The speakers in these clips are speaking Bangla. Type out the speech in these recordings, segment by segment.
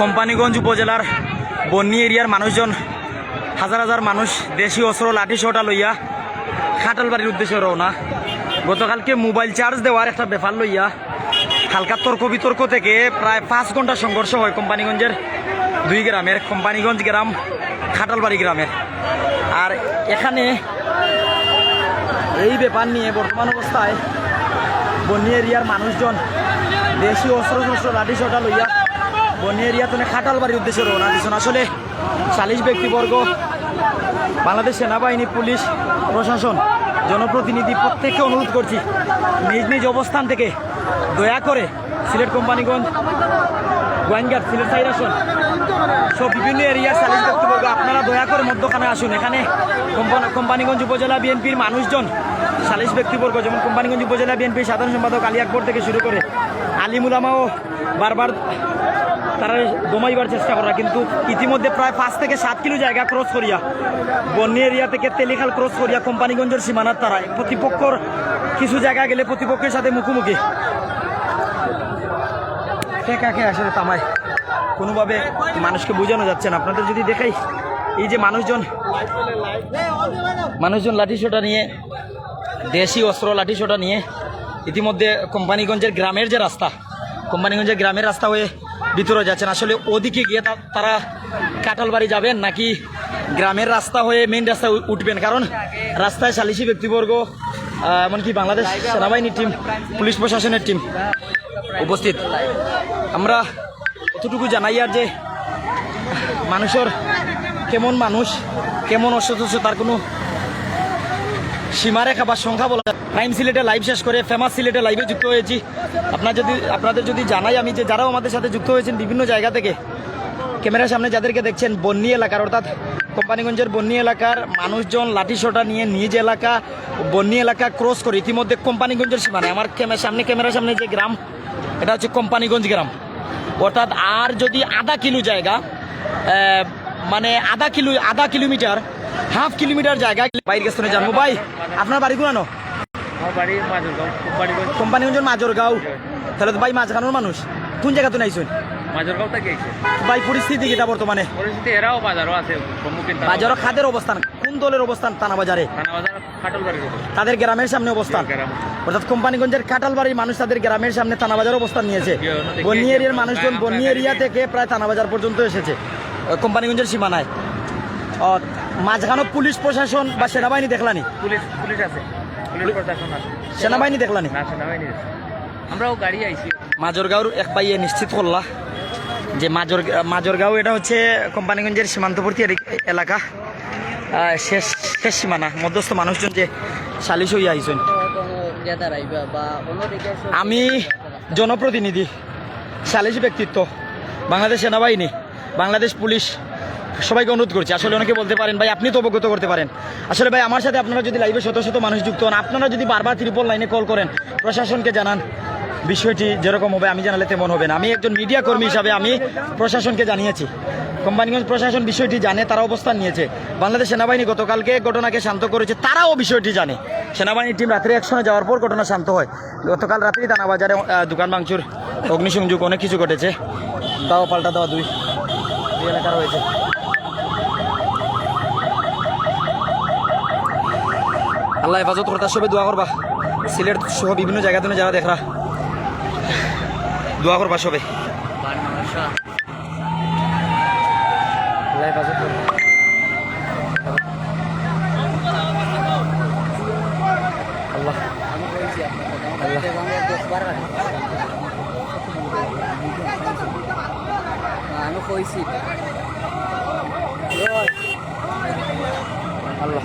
কোম্পানিগঞ্জ উপজেলার বন্নি এরিয়ার মানুষজন, হাজার হাজার মানুষ দেশি অস্ত্র, লাঠি সোটা লইয়া খাটালবাড়ির উদ্দেশ্যে রওনা। গতকালকে মোবাইল চার্জ দেওয়ার একটা ব্যাপার লইয়া হালকা তর্ক বিতর্ক থেকে প্রায় পাঁচ ঘণ্টা সংঘর্ষ হয় কোম্পানিগঞ্জের দুই গ্রামের, কোম্পানিগঞ্জ গ্রাম, খাটালবাড়ি গ্রামের। আর এখানে এই ব্যাপার নিয়ে বর্তমান অবস্থায় বন্নি এরিয়ার মানুষজন দেশি অস্ত্র, শস্ত্র, লাঠি সোটা লইয়া বন্নি এরিয়া তো খাটাল বাড়ির উদ্দেশ্যে রওনা দিচ্ছেন আসলে সালিশ ব্যক্তিবর্গ, বাংলাদেশ সেনাবাহিনী, পুলিশ, প্রশাসন, জনপ্রতিনিধি প্রত্যেককে অনুরোধ করছি, নিজ নিজ অবস্থান থেকে দয়া করে সিলেট কোম্পানিগঞ্জ, গোয়েনঘাট, সিলেট সাইড আসুন। সব বিভিন্ন এরিয়ার সালিশ ব্যক্তিবর্গ, আপনারা দয়া করে মধ্যখানে আসুন। এখানে কোম্পানি- কোম্পানিগঞ্জ উপজেলা বিএনপির মানুষজন সালিশ ব্যক্তিবর্গ, যেমন কোম্পানিগঞ্জ উপজেলা বিএনপির সাধারণ সম্পাদক আলী আকবর থেকে শুরু করে আলিমুলামাও বারবার তারা দমাইবার চেষ্টা করা কিন্তু ইতিমধ্যে প্রায় পাঁচ থেকে সাত কিলো জায়গা ক্রস করিয়া, বন্যী এরিয়া থেকে তেলিখাল ক্রস করিয়া কোম্পানিগঞ্জের সীমানার তারা প্রতিপক্ষর কিছু জায়গা গেলে প্রতিপক্ষের সাথে মুখোমুখি। কাকে আসলে তামায় কোনোভাবে মানুষকে বোঝানো যাচ্ছে না। আপনাদের যদি দেখাই, এই যে মানুষজন মানুষজন লাঠি সোটা নিয়ে, দেশি অস্ত্র লাঠি সোটা নিয়ে, ইতিমধ্যে কোম্পানিগঞ্জের গ্রামের যে রাস্তা, কোম্পানিগঞ্জের গ্রামের রাস্তা হয়ে ভিতরে যাচ্ছেন। আসলে ওদিকে গিয়ে তারা কাঁঠালবাড়ি যাবেন নাকি গ্রামের রাস্তা হয়ে মেইন রাস্তায় উঠবেন? কারণ রাস্তায় সালিশি ব্যক্তিবর্গ এমনকি বাংলাদেশ সেনাবাহিনীর টিম পুলিশ প্রশাসনের টিম উপস্থিত। আমরা কতটুকু জানাই আর যে মানুষের কেমন মানুষ, কেমন অসুস্থ, তার কোনো সীমারেখা বা সংখ্যা বলা প্রাইম সিলেটে লাইভ শেষ করে ফেমাস সিলেটে লাইভে যুক্ত হয়েছি। আপনার যদি আপনাদের যদি জানাই আমি যে যারাও আমাদের সাথে যুক্ত হয়েছেন বিভিন্ন জায়গা থেকে, ক্যামেরার সামনে যাদেরকে দেখছেন, বন্নি এলাকার, অর্থাৎ কোম্পানিগঞ্জের বন্নি এলাকার মানুষজন লাঠি সোটা নিয়ে নিজ এলাকা, বন্নি এলাকা ক্রস করে ইতিমধ্যে কোম্পানিগঞ্জের সীমানায় আমার সামনে ক্যামেরার সামনে যে গ্রাম, এটা হচ্ছে কোম্পানিগঞ্জ গ্রাম। অর্থাৎ আর যদি আধা কিলো জায়গা মানে আধা কিলো আধা কিলোমিটার হাফ কিলোমিটার জায়গা। বাইর গেছে জানব। ভাই আপনার বাড়ি মাজরগাঁও কোম্পানিগঞ্জ। মাজরগাঁও। তাহলে তো ভাই মাঝখানোর মানুষ। কোন জায়গা তো নাইছেন মাজরগাঁও থেকে ভাই পরিস্থিতি কিটা বর্তমানে? পরিস্থিতি এরাও বাজারও আছে সম্মুখীন বাজারও খাদের অবস্থান। কোন দলের অবস্থান? থানা বাজারে তাদের গ্রামের সামনে অবস্থান। অর্থাৎ কোম্পানিগঞ্জের কাটালবাড়ির মানুষ তাদের গ্রামের সামনে থানা বাজার অবস্থান নিয়েছে। বন্নি এরিয়ার মানুষজন বন্নি এরিয়া থেকে প্রায় থানা বাজার পর্যন্ত এসেছে। কোম্পানিগঞ্জের সীমানায়। মাঝখানে পুলিশ প্রশাসন বা সেনাবাহিনী দেখলানি পুলিশ পুলিশ আছে। পুলিশ প্রশাসন আছে। সেনাবাহিনী দেখলানি না? সেনাবাহিনী আছে। আমরাও গাড়ি আইছি। মাজরগাঁওর এক পাইয়ে নিশ্চিত করলা যে মাজর মাজরগাঁও এটা হচ্ছে কোম্পানিগঞ্জের সীমান্তবর্তী এলাকা। শেষ শেষ সীমানা মধ্যস্থ মানুষজন যে সালিশ হইয়া আইসেন আমি জনপ্রতিনিধি সালিশ ব্যক্তিত্ব বাংলাদেশ সেনাবাহিনী বাংলাদেশ পুলিশ সবাইকে অনুরোধ করছি। আসলে অনেকে বলতে পারেন, ভাই, আপনি তো অবগত করতে পারেন। আসলে ভাই, আমার সাথে আপনারা যদি লাইভে শত শত মানুষ যুক্ত হন, আপনারা যদি বারবার ত্রিপল লাইনে কল করেন, প্রশাসনকে জানান। বিষয়টি যেরকম হবে, আমি জানালে তেমন হবে না। আমি একজন মিডিয়া কর্মী হিসাবে আমি প্রশাসনকে জানিয়েছি। কোম্পানিগঞ্জ প্রশাসন বিষয়টি জানে, তারা অবস্থান নিয়েছে। বাংলাদেশ সেনাবাহিনী গতকালকে ঘটনাকে শান্ত করেছে, তারাও বিষয়টি জানে। সেনাবাহিনীর টিম রাত্রে একসঙ্গে যাওয়ার পর ঘটনা শান্ত হয়। গতকাল রাত্রেই দানা বাজারে দোকান ভাঙচুর, অগ্নিসংযোগ অনেক কিছু ঘটেছে। দাও, পাল্টা দেওয়া দুই এলাকা রয়েছে। আল্লাহ হেফাজত করতা সবে দোয়া করবা। সিলেট সহ বিভিন্ন জায়গা থেকে যারা দেখরা, দোয়া করবা সবে। আল্লাহ হেফাজত করবা। আল্লাহ আমি কইছি আল্লাহ।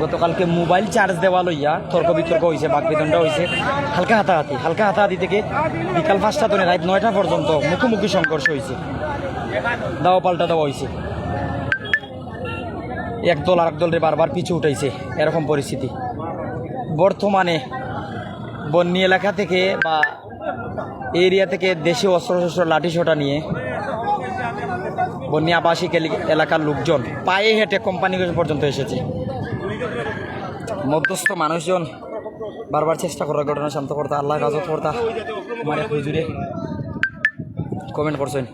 গতকালকে মোবাইল চার্জ দেওয়া লইয়া তর্ক বিতর্ক হয়েছে বাক বিদণ্ড হয়েছে হালকা হাতাহাতি হালকা হাতাহাতি থেকে বিকাল পাঁচটা তনে রাত নয়টা পর্যন্ত মুখোমুখি সংঘর্ষ হয়েছে দাওয়া পাল্টা দেওয়া হয়েছে এক দল আর এক দলের বারবার পিছু উঠাইছে, এরকম পরিস্থিতি। বর্তমানে বন্যী এলাকা থেকে বা এরিয়া থেকে দেশি অস্ত্র শস্ত্র লাঠি সোটা নিয়ে বন্যী আবাসিক এলি- এলাকার লোকজন পায়ে হেঁটে কোম্পানিগঞ্জ পর্যন্ত এসেছে। মধ্যস্থ মানুষজন বারবার চেষ্টা করার ঘটনা শান্ত করতা আল্লাহ গাজত করতা মানে হুজুরে। কমেন্ট করছেন।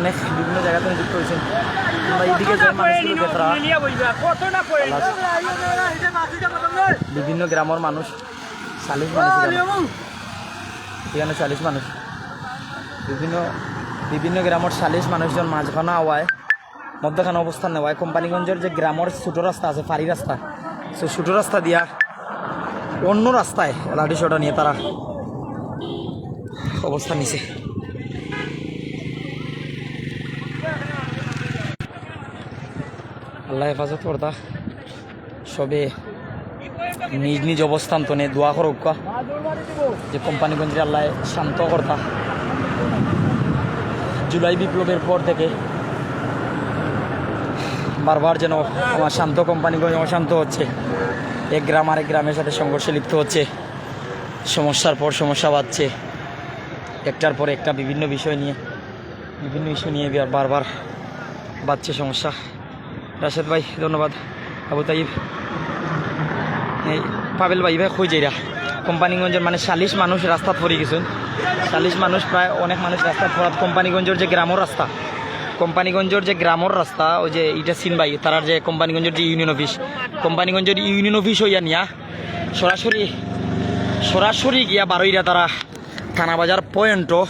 অনেক বিভিন্ন জায়গা থেকে যুক্ত হয়েছেন। আমরা মানুষগুলো বিভিন্ন গ্রামের মানুষ চালিশ মানুষ এখানে। চালিশ মানুষ। বিভিন্ন বিভিন্ন গ্রামের চালিশ মানুষজন মাঝখানে আওয়ায় মধ্যখানে অবস্থান নেওয়ায়। কোম্পানিগঞ্জের যে গ্রামের ছোটো রাস্তা আছে ফাড়ি রাস্তা সে ছোটো রাস্তা দিয়া অন্য রাস্তায় লাঠি সোটা নিয়ে তারা অবস্থান নিছে। আল্লাহ হেফাজত করতা সবে নিজ নিজ অবস্থান তো নিয়ে দোয়া করুক। যে কোম্পানিগঞ্জের আল্লাহ শান্ত কর্তা জুলাই বিপ্লবের পর থেকে বারবার যেন আমার শান্ত কোম্পানিগঞ্জ অশান্ত হচ্ছে। এক গ্রাম আরেক গ্রামের সাথে সংঘর্ষে লিপ্ত হচ্ছে। সমস্যার পর সমস্যা বাড়ছে। একটার পর একটা বিভিন্ন বিষয় নিয়ে, বিভিন্ন ইস্যু নিয়ে বারবার বাড়ছে সমস্যা। রাশেদ ভাই, ধন্যবাদ। আবু তাইব। এই পাবেল ভাই ভাই যাইরা কোম্পানিগঞ্জের মানে চাল্লিশ মানুষ রাস্তাত পড়ে গেছেন। চাল্লিশ মানুষ প্রায় অনেক মানুষ রাস্তাত পড়াত কোম্পানিগঞ্জের যে গ্রামের রাস্তা, কোম্পানিগঞ্জের যে গ্রামের রাস্তা, ওই যে ইটা সিনবাই তারার যে কোম্পানিগঞ্জের যে ইউনিয়ন অফিস, কোম্পানিগঞ্জের ইউনিয়ন অফিস হইয়া নিয়া সরাসরি সরাসরি গিয়া বারোইরা তারা থানা বাজার পয়েন্টও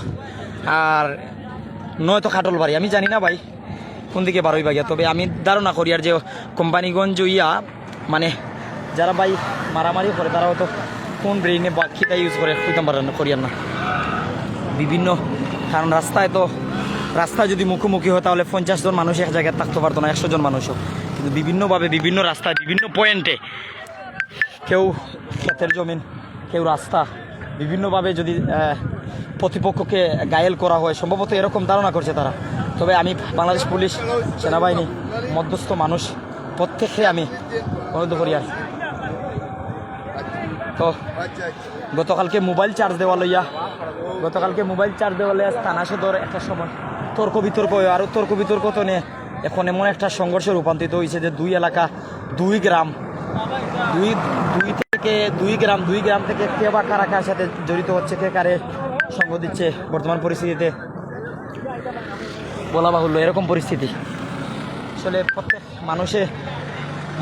আর নয়তো খাটল বাড়ি আমি জানি না ভাই কোন দিকে বারোই বাগিয়া তবে আমি ধারণা করি আর যে কোম্পানিগঞ্জ ইয়া মানে যারা ভাই মারামারি করে তারা হয়তো কোন ব্রেইনে বা খিতা ইউজ করে হইতাম পারেন করিয়ার না। বিভিন্ন, কারণ রাস্তায় তো রাস্তা যদি মুখোমুখি হয়, তাহলে পঞ্চাশ জন মানুষ এক জায়গায় থাকতে পারতো না, একশো জন মানুষও। কিন্তু বিভিন্নভাবে, বিভিন্ন রাস্তায়, বিভিন্ন পয়েন্টে কেউ ক্ষেতের জমিন, কেউ রাস্তা, বিভিন্নভাবে যদি প্রতিপক্ষকে গায়েল করা হয়, সম্ভবত এরকম ধারণা করছে তারা। তবে আমি বাংলাদেশ পুলিশ, সেনাবাহিনী, মধ্যস্থ মানুষ, প্রত্যেককে আমি অনুরোধ করি আর। তো গতকালকে মোবাইল চার্জ দেওয়া লইয়া, গতকালকে মোবাইল চার্জ দেওয়া লইয়া থানা সদর একটা সময় তর্ক বিতর্ক হয় আর তর্ক বিতর্ক তো নিয়ে এখন এমন একটা সংঘর্ষে রূপান্তরিত হয়েছে যে দুই এলাকা, দুই গ্রাম, দুই দুই থেকে, দুই গ্রাম দুই গ্রাম থেকে কে বা কারা কার সাথে জড়িত হচ্ছে, কে কারে সঙ্গ দিচ্ছে বর্তমান পরিস্থিতিতে। বলা বাহুল্য, এরকম পরিস্থিতি। আসলে প্রত্যেক মানুষে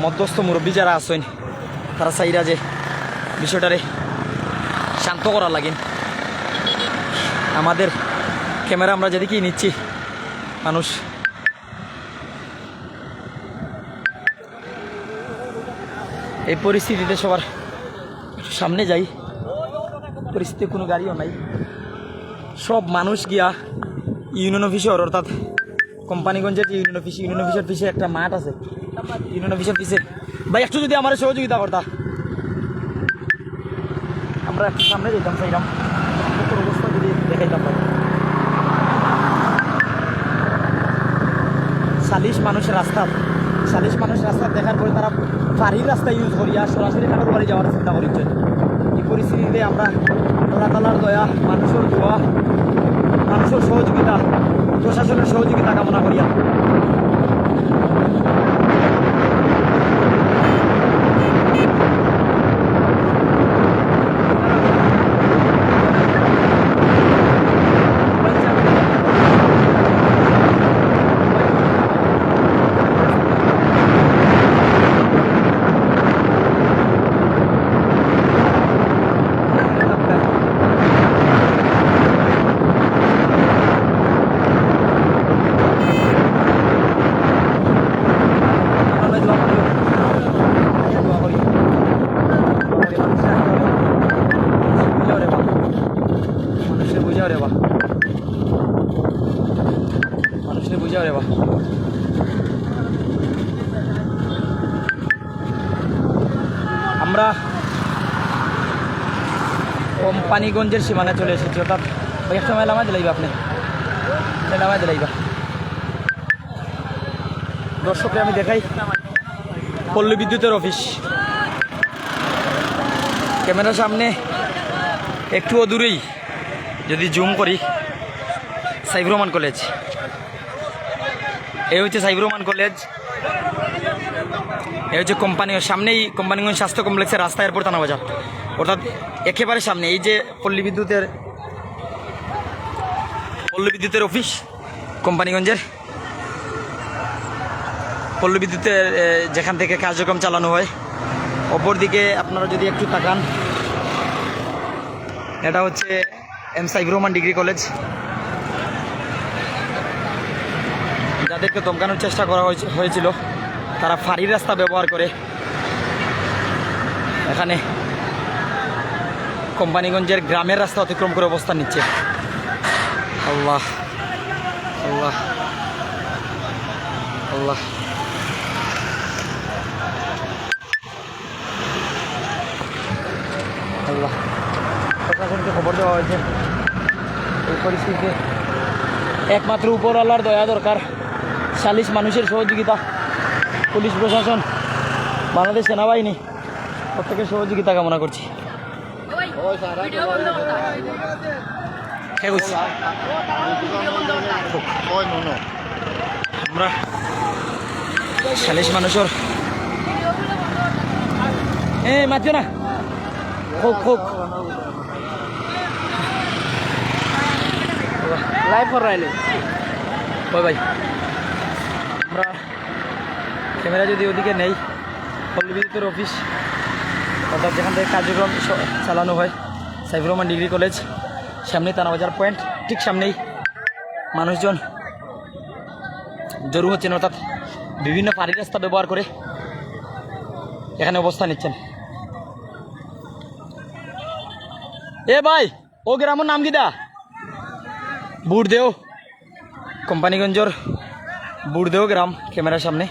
মধ্যস্থ মুরব্বী যারা আছেন, তারা চাইরা যে বিষয়টারে শান্ত করা লাগেন। আমাদের ক্যামেরা আমরা যেদিকেই নিচ্ছি, মানুষ এই পরিস্থিতিতে সবার সামনে যাই। পরিস্থিতি কোনো গাড়িও নাই। সব মানুষ গিয়া ইউনিয়ন অফিসের অর্থাৎ কোম্পানিগঞ্জের যে ইউনিয়ন অফিস ইউনিয়ন অফিসের পিছে একটা মাঠ আছে। ইউনিয়ন অফিসের পিছে। ভাই, একটু যদি আমার সহযোগিতা করতা। আমরা একটু সামনে যেতাম সেইরাম অবস্থা যদি দেখাইতাম ভাই। চাল্লিশ মানুষের রাস্তা চাল্লিশ মানুষ রাস্তা দেখার পরে তারা ফাঁড়ির রাস্তা ইউজ করিয়া সরাসরি কাটার বাড়ি যাওয়ার চিন্তা করেছেন এই পরিস্থিতিতে আমরা আল্লাহ দয়া, মানুষের দোয়া, মানুষের সহযোগিতা প্রশাসনের সহযোগিতা কামনা করিয়া কোম্পানিগঞ্জের সীমানায় চলে এসেছি, অর্থাৎ ওই একটা মেলা মাঝে লাইবা আপনি। মেলা মাঝে লাইবা দর্শককে আমি দেখাই। পল্লী বিদ্যুতের অফিস। ক্যামেরার সামনে একটু দূরেই যদি জুম করি সাইবুর রহমান কলেজ। এই হচ্ছে সাইবুর রহমান কলেজ। এই হচ্ছে কোম্পানি, সামনেই কোম্পানিগঞ্জ স্বাস্থ্য কমপ্লেক্সের রাস্তা, এরপর থানা বাজার। অর্থাৎ একেবারে সামনে, এই যে পল্লী বিদ্যুতের পল্লী বিদ্যুতের অফিস কোম্পানিগঞ্জের। পল্লী বিদ্যুতের যেখান থেকে কার্যক্রম চালানো হয়। অপরদিকে আপনারা যদি একটু তাকান, এটা হচ্ছে M Saibur Rahman degree college. যাদেরকে দমকানোর চেষ্টা করা হয়েছে- হয়েছিল, তারা ফাঁড়ির রাস্তা ব্যবহার করে। এখানে কোম্পানিগঞ্জের গ্রামের রাস্তা অতিক্রম করে অবস্থান নিচ্ছে। আল্লাহ আল্লাহ আল্লাহ। আল্লাহ। প্রশাসনকে খবর দেওয়া হয়েছে। এই পরিস্থিতিতে একমাত্র উপরওয়ালার দয়া দরকার। সালিশ মানুষের সহযোগিতা। পুলিশ প্রশাসন, বাংলাদেশ সেনাবাহিনী প্রত্যেকের সহযোগিতা কামনা করছি। হ্যাঁ, বুঝছি। আমরা সালিশ মানুষের এ মাতিও না। হোক হোক লাইভ ফর রাইলে ওই ভাই। আমরা ক্যামেরা যদি ওদিকে নেই পল্লী বিদ্যুতের অফিস অর্থাৎ যেখান থেকে কার্যক্রম চালানো হয়, সাইফুর রহমান ডিগ্রি কলেজ, সামনেই তানাবাজার পয়েন্ট, ঠিক সামনেই মানুষজন জরু হচ্ছেন, অর্থাৎ বিভিন্ন পাড়ি রাস্তা ব্যবহার করে এখানে অবস্থান নিচ্ছেন। এ ভাই, ও গ্রামের নাম কি দা? বুড়দেও, কোম্পানিগঞ্জর বুড়দেও গ্রাম, ক্যামেরার সামনে।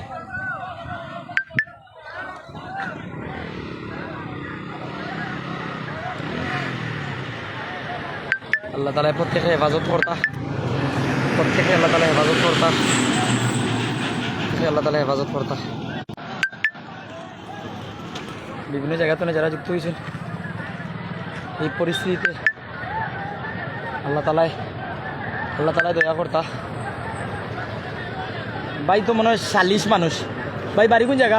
তালা প্রত্যেকে হেফাজত কর্তা। প্রত্যেকে আল্লাহ তালা হেফাজত কর্তা। আল্লাহ তালা হেফাজত কর্তা। বিভিন্ন জায়গাতে যারা যুক্ত হয়েছেন এই পরিস্থিতিতে আল্লাহ তালায় আল্লাহ তালায় দয়া কর্তা। ভাই তো মনে হয় চাল্লিশ মানুষ। ভাই বাড়ি কোন জায়গা?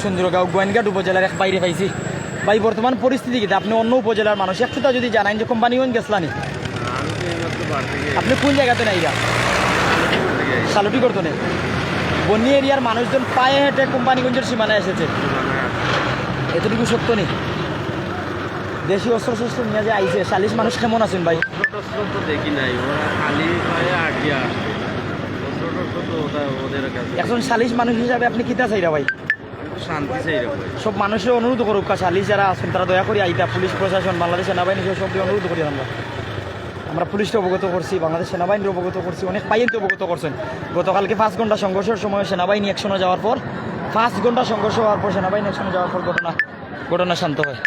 সুন্দরগাঁও গোয়েনঘাট উপজেলার এক বাইরে পাইছি। ভাই, বর্তমান পরিস্থিতি কি? আপনি অন্য উপজেলার মানুষ। একটুটা যদি জানান যে কোম্পানিগঞ্জ গেছলানি আপনি কোন জায়গাতে নাই গা? সালুটি করতো নেই বন্যী এরিয়ার মানুষজন পায়ে হেঁটে কোম্পানিগঞ্জের সীমানায় এসেছে। এতটুকু সত্য নেই দেশি অস্ত্র শস্ত্র নিয়ে যে আইছে চাল্লিশ মানুষ কেমন আছেন ভাই? কাছে একজন চাল্লিশ মানুষ হিসাবে আপনি কিতা চাইরা ভাই? সব মানুষের অনুরোধ করুক কাছালি যারা আছেন তারা দয়া করে আইতা পুলিশ প্রশাসন, বাংলাদেশ সেনাবাহিনী সব অনুরোধ করি আমরা। আমরা পুলিশকে অবগত করছি, বাংলাদেশ সেনাবাহিনীর অবগত করছি, অনেক পাইয়েন অবগত করছেন। গতকালকে পাঁচ ঘণ্টা সংঘর্ষের সময় সেনাবাহিনী একশনে যাওয়ার পর, পাঁচ ঘণ্টা সংঘর্ষ হওয়ার পর সেনাবাহিনী একশনে যাওয়ার পর ঘটনা ঘটনা শান্ত হয়।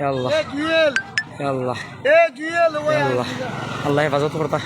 আল্লাহ। আল্লাহ। আল্লাহ। আল্লাহ হেফাজত করতা।